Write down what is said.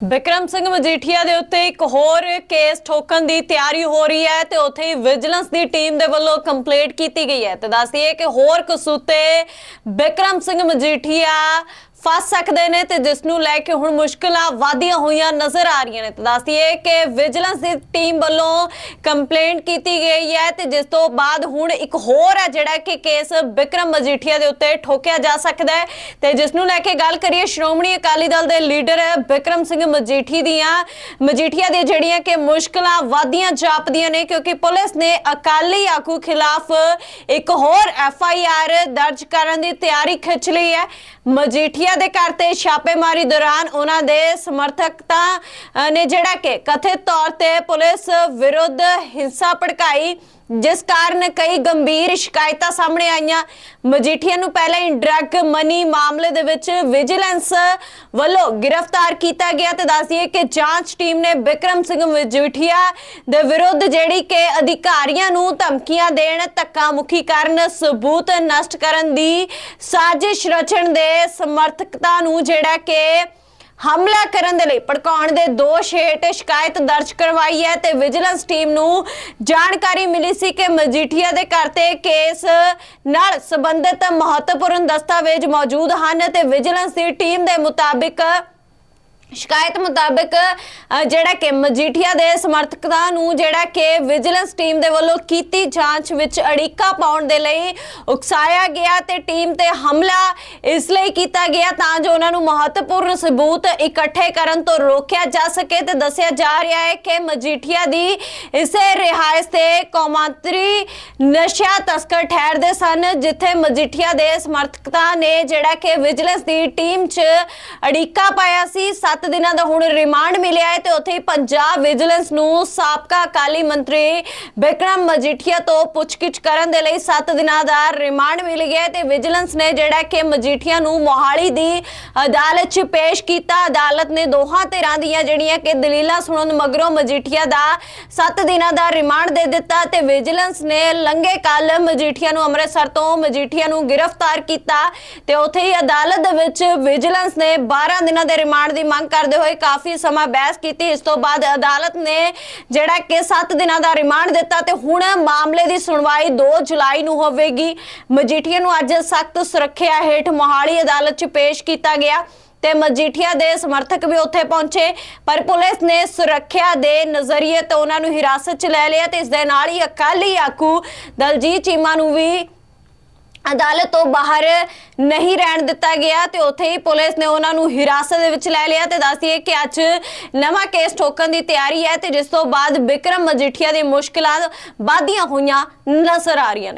ਬਿਕਰਮ ਸਿੰਘ ਮਜੀਠੀਆ ਦੇ ਉੱਤੇ ਇੱਕ ਹੋਰ ਕੇਸ ਠੋਕਣ ਦੀ ਤਿਆਰੀ ਹੋ ਰਹੀ ਹੈ ਤੇ ਉੱਥੇ ਹੀ ਵਿਜੀਲੈਂਸ ਦੀ ਟੀਮ ਦੇ ਵੱਲੋਂ ਕੰਪਲੇਂਟ ਕੀਤੀ ਗਈ ਹੈ। ਤੇ ਦੱਸਦੀਏ ਕਿ ਹੋਰ ਕਸੂਤੇ ਬਿਕਰਮ ਸਿੰਘ ਮਜੀਠੀਆ ਫਸ ਸਕਦੇ ਨੇ ਤੇ ਜਿਸ ਨੂੰ ਲੈ ਕੇ ਹੁਣ ਮੁਸ਼ਕਲਾਂ ਵਾਧੀਆਂ ਹੋਈਆਂ ਨਜ਼ਰ ਆ ਰਹੀਆਂ ਨੇ। ਤੇ ਦੱਸਦੀਏ ਕਿ ਵਿਜੀਲੈਂਸ ਦੀ ਟੀਮ ਵੱਲੋਂ ਕੰਪਲੇਂਟ ਕੀਤੀ ਗਈ ਹੈ ਤੇ ਜਿਸ ਤੋਂ ਬਾਅਦ ਹੁਣ ਇੱਕ ਹੋਰ ਹੈ ਜਿਹੜਾ ਕਿ ਕੇਸ ਵਿਕਰਮ ਮਜੀਠੀਆ ਦੇ ਉੱਤੇ ਠੋਕਿਆ ਜਾ ਸਕਦਾ ਹੈ। ਤੇ ਜਿਸ ਨੂੰ ਲੈ ਕੇ ਗੱਲ ਕਰੀਏ, ਸ਼੍ਰੋਮਣੀ ਅਕਾਲੀ ਦਲ ਦੇ ਲੀਡਰ ਵਿਕਰਮ ਸਿੰਘ ਮਜੀਠੀ ਦੀਆਂ। ਮਜੀਠੀਆ ਦੀਆਂ ਜਿਹੜੀਆਂ ਕਿ ਮੁਸ਼ਕਲਾਂ ਵਾਧੀਆਂ ਜਾਪਦੀਆਂ ਨੇ ਕਿਉਂਕਿ ਪੁਲਿਸ ਨੇ ਅਕਾਲੀ ਆਗੂ ਖਿਲਾਫ ਇੱਕ ਹੋਰ ਐਫ ਆਈ ਆਰ ਦਰਜ ਕਰਨ ਦੀ ਤਿਆਰੀ ਖਿੱਚ ਲਈ ਹੈ। ਮਜੀਠੀਆ ਦੇ ਘਰ ਤੇ ਛਾਪੇਮਾਰੀ ਦੌਰਾਨ ਉਹਨਾਂ ਦੇ ਸਮਰਥਕਤਾ ਨੇ ਜਿਹੜਾ ਕਿ ਕਥਿਤ ਤੌਰ ਤੇ ਪੁਲਿਸ ਵਿਰੁੱਧ ਹਿੰਸਾ ਭੜਕਾਈ ਜਿਸ ਕਾਰਨ ਕਈ ਗੰਭੀਰ ਸ਼ਿਕਾਇਤਾਂ ਸਾਹਮਣੇ ਆਈਆਂ। ਮਜੀਠੀਆ ਨੂੰ ਪਹਿਲਾਂ ਹੀ ਡਰੱਗ ਮਨੀ ਮਾਮਲੇ ਦੇ ਵਿੱਚ ਵਿਜੀਲੈਂਸ ਵੱਲੋਂ ਗ੍ਰਿਫਤਾਰ ਕੀਤਾ ਗਿਆ ਤੇ ਦੱਸਦੀਏ ਕਿ ਜਾਂਚ ਟੀਮ ਨੇ ਵਿਕਰਮ ਸਿੰਘ ਮਜੀਠੀਆ ਦੇ ਵਿਰੁੱਧ ਜਿਹੜੀ ਕਿ ਅਧਿਕਾਰੀਆਂ ਨੂੰ ਧਮਕੀਆਂ ਦੇਣ ਧੱਕਾ ਮੁਖੀ ਕਰਨ, ਸਬੂਤ ਨਸ਼ਟ ਕਰਨ ਦੀ ਸਾਜ਼ਿਸ਼ ਰਚਣ ਦੇ ਸਮਰਥਕਤਾ ਨੂੰ ਜਿਹੜਾ ਕਿ ਹਮਲਾ ਕਰਨ ਦੇ ਲਈ ਭੜਕਾਉਣ ਦੇ ਦੋਸ਼ ਹੇਠ ਸ਼ਿਕਾਇਤ ਦਰਜ ਕਰਵਾਈ ਹੈ ਤੇ ਵਿਜੀਲੈਂਸ ਟੀਮ ਨੂੰ ਜਾਣਕਾਰੀ ਮਿਲੀ ਸੀ ਕਿ ਮਜੀਠੀਆ ਦੇ ਘਰ ਤੇ ਕੇਸ ਨਾਲ ਸੰਬੰਧਿਤ ਮਹੱਤਵਪੂਰਨ ਦਸਤਾਵੇਜ਼ ਮੌਜੂਦ ਹਨ ਤੇ ਵਿਜੀਲੈਂਸ ਦੀ ਟੀਮ ਦੇ ਮੁਤਾਬਿਕ ਸ਼ਿਕਾਇਤ ਮੁਤਾਬਕ ਜਿਹੜਾ ਕਿ ਮਜੀਠੀਆ ਦੇ ਸਮਰਥਕਾਂ ਨੂੰ ਜਿਹੜਾ ਕਿ ਵਿਜੀਲੈਂਸ ਟੀਮ ਦੇ ਵੱਲੋਂ ਕੀਤੀ ਜਾਂਚ ਵਿੱਚ ਅੜਿੱਕਾ ਪਾਉਣ ਦੇ ਲਈ ਉਕਸਾਇਆ ਗਿਆ ਤੇ ਟੀਮ ਤੇ ਹਮਲਾ ਇਸ ਲਈ ਕੀਤਾ ਗਿਆ ਤਾਂ ਜੋ ਉਹਨਾਂ ਨੂੰ ਮਹੱਤਵਪੂਰਨ ਸਬੂਤ ਇਕੱਠੇ ਕਰਨ ਤੋਂ ਰੋਕਿਆ ਜਾ ਸਕੇ ਤੇ ਦੱਸਿਆ ਜਾ ਰਿਹਾ ਹੈ ਕਿ ਮਜੀਠੀਆ ਦੀ ਇਸੇ ਰਿਹਾਇਸ਼ ਤੇ ਕੌਮਾਂਤਰੀ ਨਸ਼ਾ ਤਸਕਰ ਠਹਿਰਦੇ ਸਨ, ਜਿੱਥੇ ਮਜੀਠੀਆ ਦੇ ਸਮਰਥਕਾਂ ਨੇ ਜਿਹੜਾ ਕਿ ਵਿਜੀਲੈਂਸ ਦੀ ਟੀਮ 'ਚ ਅੜਿੱਕਾ ਪਾਇਆ ਸੀ। 7 ਦਿਨਾਂ ਦਾ ਹੁਣ ਰਿਮਾਂਡ ਮਿਲਿਆ ਹੈ ਤੇ ਉੱਥੇ ਹੀ ਪੰਜਾਬ ਵਿਜੀਲੈਂਸ ਨੂੰ ਸਾਬਕਾ ਅਕਾਲੀ ਮੰਤਰੀ ਬਿਕਰਮ ਮਜੀਠੀਆ ਤੋਂ ਪੁੱਛਗਿੱਛ ਕਰਨ ਦੇ ਲਈ 7 ਦਿਨਾਂ ਦਾ ਰਿਮਾਂਡ ਮਿਲ ਗਿਆ ਤੇ ਵਿਜੀਲੈਂਸ ਨੇ ਜਿਹੜਾ ਕਿ ਮਜੀਠੀਆ ਨੂੰ ਮੋਹਾਲੀ ਦੀ ਅਦਾਲਤ 'ਚ ਪੇਸ਼ ਕੀਤਾ। ਅਦਾਲਤ ਨੇ ਦੋਹਾਂ ਧਿਰਾਂ ਦੀਆਂ ਜਿਹੜੀਆਂ ਕਿ ਦਲੀਲਾਂ ਸੁਣਨ ਮਗਰੋਂ ਮਜੀਠੀਆ ਦਾ 7 ਦਿਨਾਂ ਦਾ ਰਿਮਾਂਡ ਦੇ ਦਿੱਤਾ ਤੇ ਵਿਜੀਲੈਂਸ ਨੇ ਲੰਘੇ ਕੱਲ ਮਜੀਠੀਆ ਨੂੰ ਅੰਮ੍ਰਿਤਸਰ ਤੋਂ ਮਜੀਠੀਆ ਨੂੰ ਗ੍ਰਿਫਤਾਰ ਕੀਤਾ ਤੇ ਉੱਥੇ ਹੀ ਅਦਾਲਤ ਦੇ ਵਿੱਚ ਵਿਜੀਲੈਂਸ ਨੇ 12 ਦਿਨਾਂ ਦੇ ਰਿਮਾਂਡ ਦੀ ਮੰਗ ਕਰਦੇ ਹੋਏ ਕਾਫੀ ਸਮਾਂ ਬਹਿਸ ਕੀਤੀ। ਇਸ ਤੋਂ ਬਾਅਦ ਅਦਾਲਤ ਨੇ ਜਿਹੜਾ ਕਿ 7 ਦਿਨਾਂ ਦਾ ਰਿਮਾਂਡ ਦਿੱਤਾ ਤੇ ਹੁਣ ਮਾਮਲੇ ਦੀ ਸੁਣਵਾਈ 2 ਜੁਲਾਈ ਨੂੰ ਹੋਵੇਗੀ। ਮਜੀਠੀਆ ਨੂੰ ਅੱਜ ਸਖਤ ਸੁਰੱਖਿਆ ਹੇਠ ਮੋਹਾਲੀ ਅਦਾਲਤ 'ਚ ਪੇਸ਼ ਕੀਤਾ ਗਿਆ ਤੇ ਮਜੀਠੀਆ ਦੇ ਸਮਰਥਕ ਵੀ ਉੱਥੇ ਪਹੁੰਚੇ। ਪਰ ਪੁਲਿਸ ਨੇ ਸੁਰੱਖਿਆ ਦੇ ਨਜ਼ਰੀਏ ਤੋਂ ਉਹਨਾਂ ਨੂੰ ਹਿਰਾਸਤ 'ਚ ਲੈ ਲਿਆ ਤੇ ਇਸ ਦੇ ਨਾਲ ਹੀ ਅਕਾਲੀ ਆਗੂ ਦਲਜੀਤ ਚੀਮਾ ਨੂੰ ਵੀ ਅਦਾਲਤ ਤੋਂ ਬਾਹਰ ਨਹੀਂ ਰਹਿਣ ਦਿੱਤਾ ਗਿਆ ਤੇ ਉੱਥੇ ਹੀ ਪੁਲਿਸ ਨੇ ਉਹਨਾਂ ਨੂੰ ਹਿਰਾਸਤ ਦੇ ਵਿੱਚ ਲੈ ਲਿਆ ਤੇ ਦੱਸਦੀਏ ਕਿ ਅੱਜ ਨਵਾਂ ਕੇਸ ਠੋਕਣ ਦੀ ਤਿਆਰੀ ਹੈ ਤੇ ਜਿਸ ਤੋਂ ਬਾਅਦ ਵਿਕਰਮ ਮਜੀਠੀਆ ਦੀ ਮੁਸ਼ਕਲਾਂ ਵਾਧੀਆਂ ਹੋਈਆਂ ਨਜ਼ਰ ਆ ਰਹੀਆਂ ਨੇ।